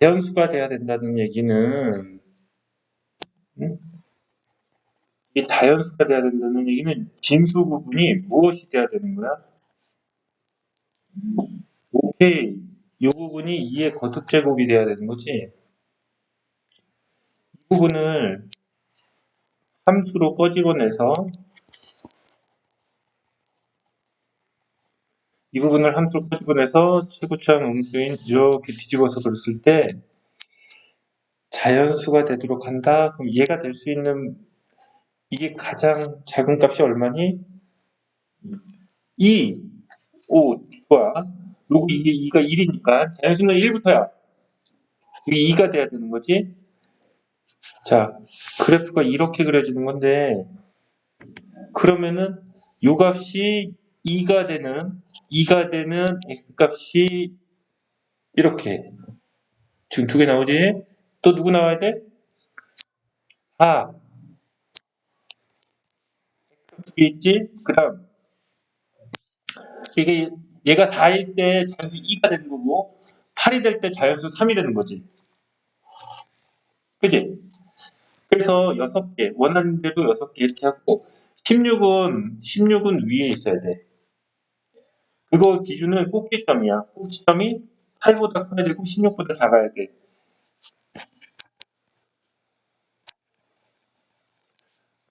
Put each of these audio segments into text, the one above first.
자연수가 돼야 된다는 얘기는 응? 이 자연수가 돼야 된다는 얘기는 진수 부분이 무엇이 돼야 되는 거야? 오케이. 이 부분이 2의 거듭 제곱이 돼야 되는 거지. 이 부분을 함수로 꺼집어내서 이 부분을 함수로 꺼집어내서 최고차항 음수인 이렇게 뒤집어서 그렸을 때 자연수가 되도록 한다. 그럼 얘가 될 수 있는 이게 가장 작은 값이 얼마니? 2. 오, 좋아. 요거 이게 2가 1이니까 자연수는 1부터야. 이게 2가 돼야 되는 거지. 자, 그래프가 이렇게 그려지는 건데 그러면은 요 값이 2가 되는 2가 되는 x값이 이렇게 지금 두 개 나오지? 또 누구 나와야 돼? 4 두개 있지? 그 다음 이게 얘가 4일 때 자연수 2가 되는 거고 8이 될 때 자연수 3이 되는 거지 그지? 그래서 6개 원하는 대로 6개 이렇게 하고 16은 16은 위에 있어야 돼 그거 기준은 꼭지점이야. 꼭지점이 8보다 커야 되고 16보다 작아야 돼.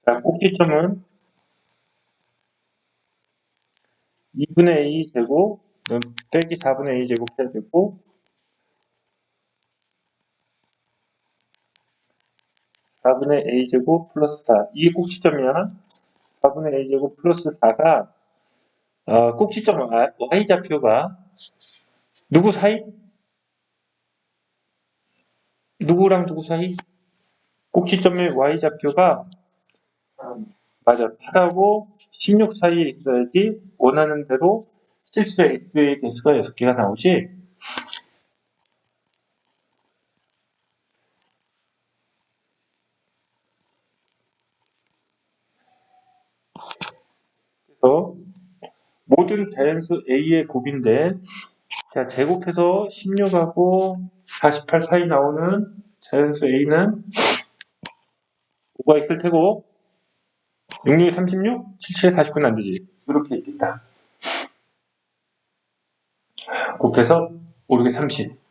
자, 꼭지점은 2분의 a 제곱 음, 빼기 4분의 a 제곱 해야 되고 4분의 a 제곱 플러스 4 이게 꼭지점이야. 4분의 a 제곱 플러스 4가 어, 꼭지점 y 좌표가 누구 사이? 누구랑 누구 사이? 꼭지점의 y 좌표가 맞아 8하고 16 사이에 있어야지 원하는 대로 실수의 x의 개수가 6개가 나오지 그래서 모든 자연수 a의 곱인데 자 제곱해서 16하고 48 사이 나오는 자연수 a는 5가 있을 테고 66에 36, 77에 49는 안 되지. 이렇게 있겠다. 곱해서 5, 6에 30.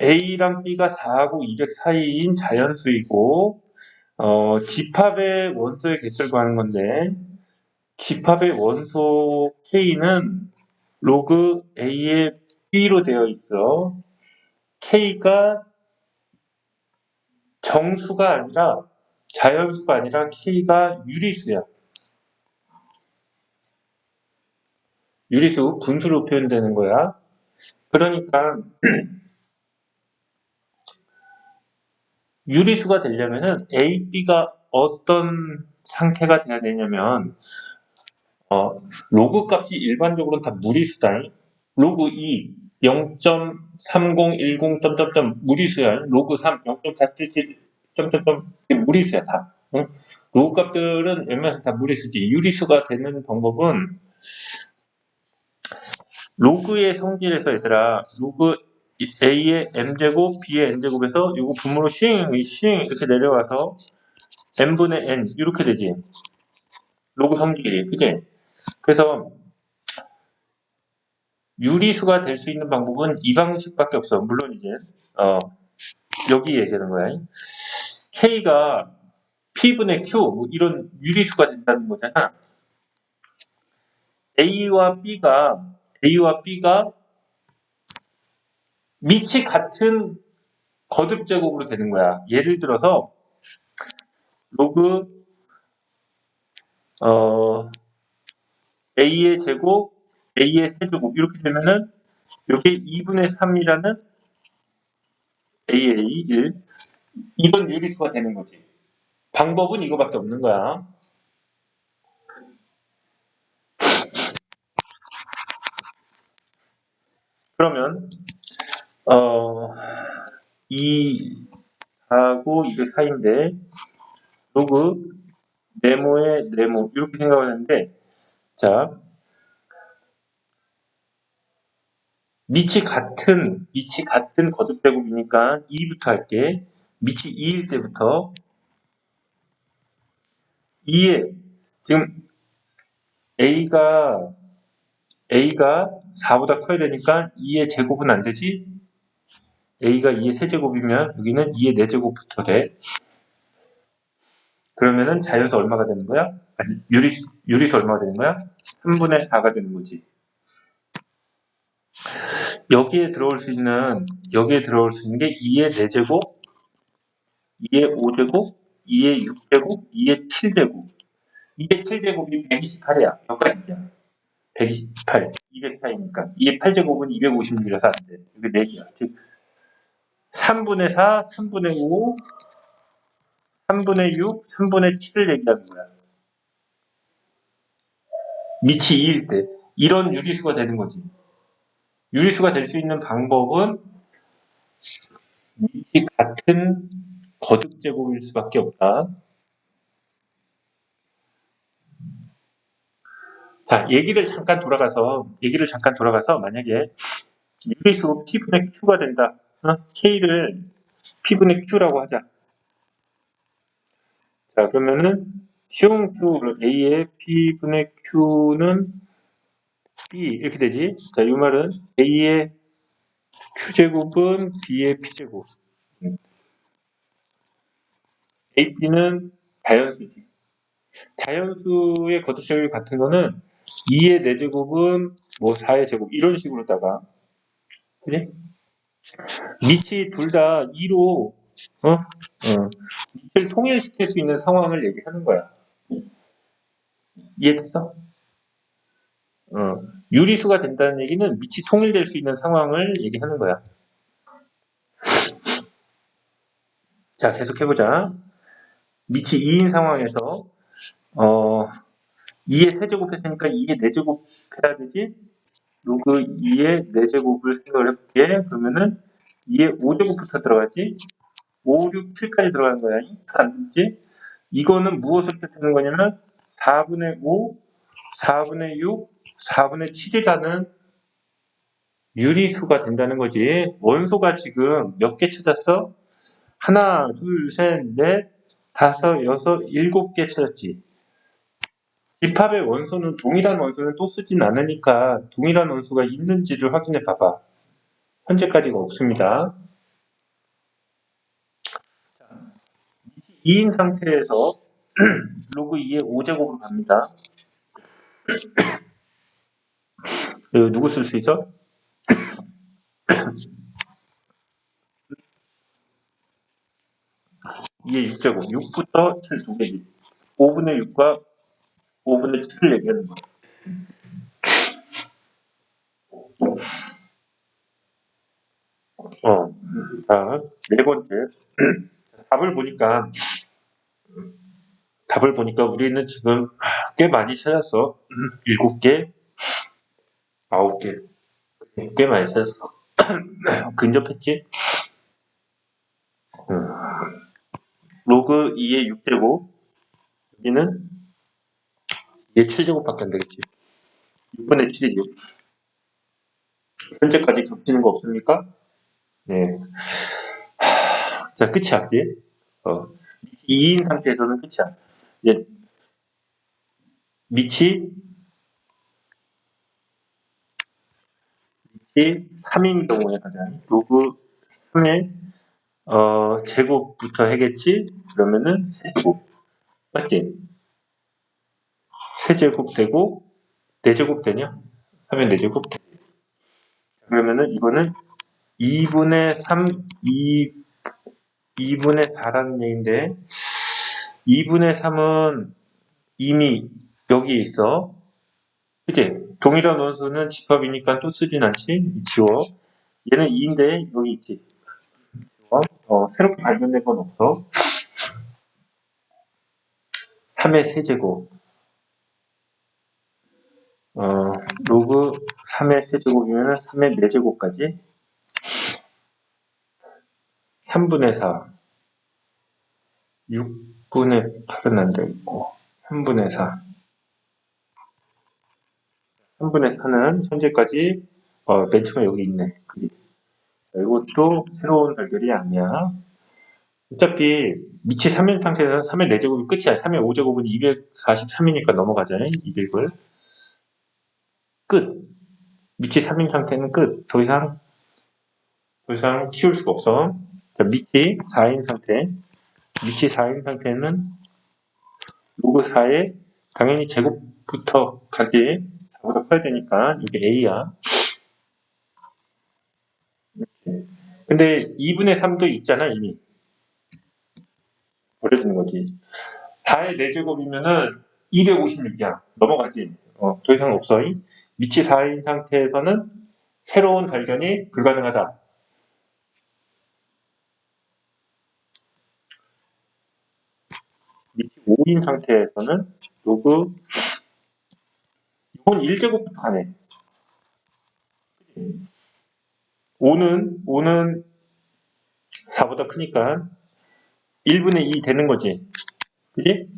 A랑 B가 4하고 200 사이인 자연수이고 어, 집합의 원소의 개수를 구하는 건데 집합의 원소 K는 로그 A의 B로 되어 있어. K가 정수가 아니라 자연수가 아니라 K가 유리수야. 유리수 분수로 표현되는 거야. 그러니까 유리수가 되려면은 A, B가 어떤 상태가 돼야 되냐면 어, 로그 값이 일반적으로는 다 무리수다. 로그 2 0.3010 점점점 무리수야. 로그 3 0.477 점점점 무리수야 다. 응? 로그 값들은 웬만해서 다 무리수지. 유리수가 되는 방법은 로그의 성질에서 얘들아 로그 a의 m제곱 b의 n제곱에서 이거 분모로 싱, 싱 이렇게 내려와서 n분의 n 이렇게 되지. 로그 성질이 그지? 그래서 유리수가 될 수 있는 방법은 이 방식밖에 없어. 물론 이제 어, 여기 얘기하는 거야. K가 P분의 Q 뭐 이런 유리수가 된다는 거잖아. A와 B가 A와 B가 밑이 같은 거듭 제곱으로 되는 거야. 예를 들어서 로그 어, A의 제곱 A의 세제곱 이렇게 되면은 이게 2분의 3이라는 AA 1 이건 유리수가 되는 거지. 방법은 이거밖에 없는 거야. 그러면 어, 2하고 200 사이인데 로그 네모의 네모 이렇게 생각을 하는데 자 밑이 같은 밑이 같은 거듭 제곱이니까 2부터 할게. 밑이 2일 때부터 2에 지금 a가 a가 4보다 커야 되니까 2의 제곱은 안 되지 a가 2의 세제곱이면 여기는 2의 4제곱부터 돼 그러면은 자연수 얼마가 되는 거야? 아니, 유리, 유리수 얼마가 되는 거야? 3분의 4가 되는 거지. 여기에 들어올 수 있는, 여기에 들어올 수 있는 게 2의 4제곱, 2의 5제곱, 2의 6제곱, 2의 7제곱. 2의 7제곱이 128이야. 여기까지야. 128, 204이니까. 2의 8제곱은 256이라서 안 돼. 이게 4개야. 즉, 3분의 4, 3분의 5, 3분의 6, 3분의 7을 얘기하는 거야. 밑이 2일 때 이런 유리수가 되는 거지. 유리수가 될 수 있는 방법은 밑이 같은 거듭 제곱일 수밖에 없다. 자, 얘기를 잠깐 돌아가서 얘기를 잠깐 돌아가서 만약에 유리수 P분의 Q가 된다. 어? K를 P분의 Q라고 하자. 자, 그러면은 쉬운 Q, A의 P분의 Q는 B 이렇게 되지. 자, 이 말은 A의 Q제곱은 B의 P제곱. AP는 자연수지. 자연수의 거듭제곱이 같은 거는 2의 4제곱은 뭐 4의 제곱 이런 식으로다가 그지? 밑이 둘 다 2로 어? 어. 밑을 통일시킬 수 있는 상황을 얘기하는 거야. 이해됐어? 어. 유리수가 된다는 얘기는 밑이 통일될 수 있는 상황을 얘기하는 거야. 자, 계속 해보자. 밑이 2인 상황에서 어, 2의 세제곱 했으니까 2의 4제곱 해야 되지? 로그 2의 4제곱을 생각을 해볼게. 그러면은 2의 5제곱부터 들어가지? 5, 6, 7까지 들어가는 거야. 안 되지? 이거는 무엇을 뜻하는 거냐면 4분의 5, 4분의 6, 4분의 7이라는 유리수가 된다는 거지. 원소가 지금 몇 개 찾았어? 하나, 둘, 셋, 넷, 다섯, 여섯, 일곱 개 찾았지. 집합의 원소는 동일한 원소는 또 쓰진 않으니까 동일한 원소가 있는지를 확인해 봐봐. 현재까지가 없습니다. 2인 상태에서 로그 2의 5제곱으로 갑니다. 이거 누구 쓸 수 있어? 2의 6제곱, 6부터 7 두 개지. 5분의 6과 5분의 7을 얘기하는 거. 어, 자, 네 번째. 답을 보니까, 답을 보니까 우리는 지금 꽤 많이 찾았어. 일곱 개, 아홉 개. 꽤 많이 찾았어. 근접했지? 음. 로그 2의 6제곱, 여기는 2의 7제곱밖에 안 되겠지. 6분의 7이죠. 현재까지 겹치는 거 없습니까? 네. 자, 끝이야, 그지? 어. 2인 상태에서는 끝이야. 이제, 밑이, 밑이 3인 경우에 가장, 로그 3의, 어, 제곱부터 해겠지? 그러면은, 세제곱. 맞지? 세제곱 되고, 4제곱 되냐? 하면 4제곱 돼. 그러면은, 이거는 2분의 3, 2, 2분의 4라는 얘기인데, 2분의 3은 이미 여기 있어. 그치? 동일한 원소는 집합이니까 또 쓰진 않지? 지워. 얘는 2인데, 여기 있지. 어, 새롭게 발견된 건 없어. 3의 세제곱. 어, 로그 3의 세제곱이면 3의 4제곱까지 3분의 4. 6분의 8은 안 되고 3분의 4 3분의 4는 현재까지 어, 맨 처음에 여기 있네. 이것도 새로운 발견이 아니야. 어차피 밑이 3일 상태에서 3의 4제곱이 끝이야. 3의 5제곱은 243이니까 넘어가잖아요 200을 끝. 밑이 3인 상태는 끝. 더 이상 더 이상 키울 수가 없어. 자, 밑이 4인 상태. 밑이 4인 상태는 로그 4에 당연히 제곱부터 가지 4보다 커야 되니까 이게 A야. 근데 2분의 3도 있잖아 이미. 버려지는 거지. 4의 4제곱이면은 256이야. 넘어가지. 어, 더 이상 없어 밑이 4인 상태에서는 새로운 발견이 불가능하다. 밑이 5인 상태에서는 로그 이건 1제곱부터 가네 5는 5는 4보다 크니까 1분의 2 되는 거지. 그지?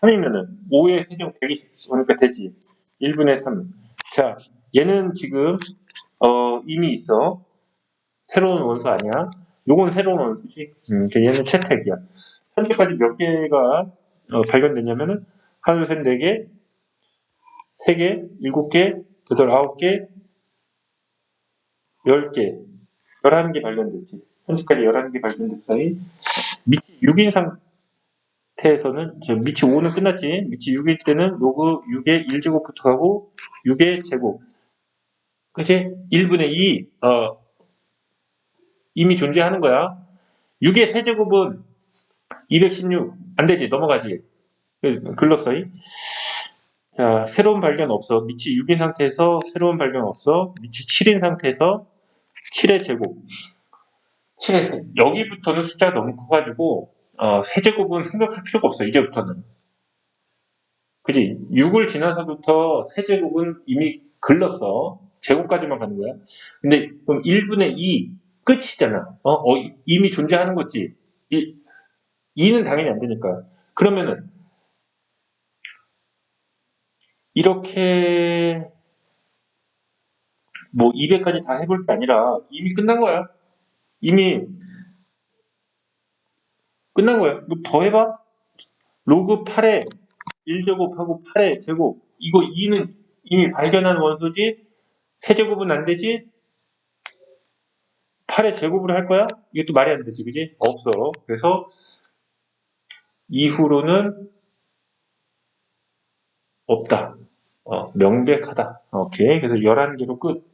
3이면은 5의 세종 120 그러니까 되지. 1분의 3 자 얘는 지금 어 이미 있어. 새로운 원수 아니야? 요건 새로운 원수지? 음, 얘는 채택이야. 현재까지 몇 개가 어, 발견됐냐면은 하나, 둘, 셋, 네 개, 세 개, 일곱 개, 여덟, 아홉 개, 열 개, 열한 개 발견됐지. 현재까지 열한 개 발견됐어요. 밑이 6인 상 태에서는, 저 밑이 5는 끝났지. 밑이 6일 때는 로그 6의 1제곱부터 가고, 6의 제곱. 그치? 1분의 2, 어, 이미 존재하는 거야. 6의 세제곱은 216. 안 되지. 넘어가지. 글렀어. 자, 새로운 발견 없어. 밑이 6인 상태에서 새로운 발견 없어. 밑이 7인 상태에서 7의 제곱. 7의 세. 여기부터는 숫자가 너무 커가지고, 어, 세제곱은 생각할 필요가 없어. 이제부터는. 그지? 6을 지나서부터 세제곱은 이미 글렀어. 제곱까지만 가는 거야. 근데 그럼 1분의 2 끝이잖아. 어? 어, 이미 존재하는 거지. 2는 당연히 안 되니까. 그러면은 이렇게 뭐 200까지 다 해볼 게 아니라 이미 끝난 거야. 이미 끝난 거야. 뭐더 해봐. 로그 8에 1제곱하고 8의 제곱. 이거 2는 이미 발견한 원소지. 세제곱은 안 되지. 8의 제곱으로 할 거야? 이것도 말이 안 되지, 그지? 없어. 그래서 이후로는 없다. 어, 명백하다. 오케이. 그래서 11개로 끝.